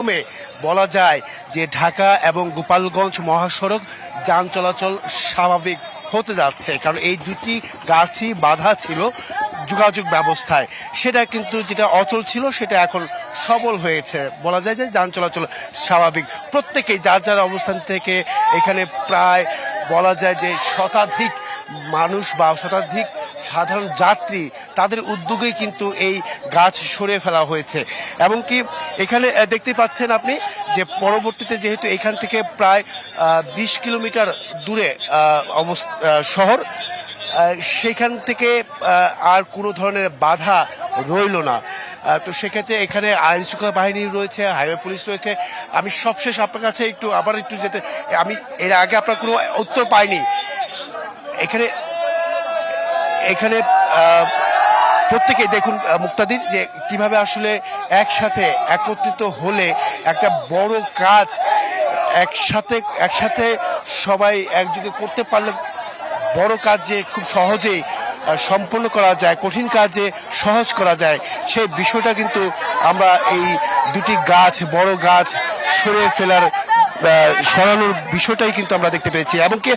প্রথমে বলা যায় যে ঢাকা এবং গোপালগঞ্জ মহাসড়ক যান চলাচল স্বাভাবিক হতে যাচ্ছে, কারণ এই দুটি গাছই বাধা ছিল যোগাযোগ ব্যবস্থায়। সেটা কিন্তু যেটা অচল ছিল, সেটা এখন সবল হয়েছে। বলা যায় যে যান চলাচল স্বাভাবিক। প্রত্যেকেই যার যার অবস্থান থেকে এখানে প্রায় বলা যায় যে শতাধিক মানুষ বা শতাধিক সাধারণ যাত্রী তাদের উদ্যোগেই কিন্তু এই গাছ সরিয়ে ফেলা হয়েছে। এবং কি এখানে দেখতে পাচ্ছেন আপনি যে পরবর্তীতে যেহেতু এখান থেকে প্রায় বিশ কিলোমিটার দূরে শহর সেখান থেকে আর কোনো ধরনের বাধা রইল না। তো সেক্ষেত্রে এখানে আইন শৃঙ্খলা বাহিনী রয়েছে, হাইওয়ে পুলিশ রয়েছে। আমি সবশেষ আপনার কাছে একটু আবার একটু যেতে, আমি এর আগে আপনার কোনো উত্তর পাইনি। এখানে এখানে প্রত্যেকে দেখুন মুক্তাদির, যে কীভাবে আসলে একসাথে একত্রিত হলে একটা বড় কাজ একসাথে একসাথে সবাই একযোগে করতে পারলে বড় কাজ যে খুব সহজেই সম্পন্ন করা যায়, কঠিন কাজ সহজ করা যায়, সেই বিষয়টা কিন্তু আমরা এই দুটি গাছ, বড় গাছ সরিয়ে ফেলার সরানোর বিষয়টাই কিন্তু আমরা দেখতে পেয়েছি। এবং কি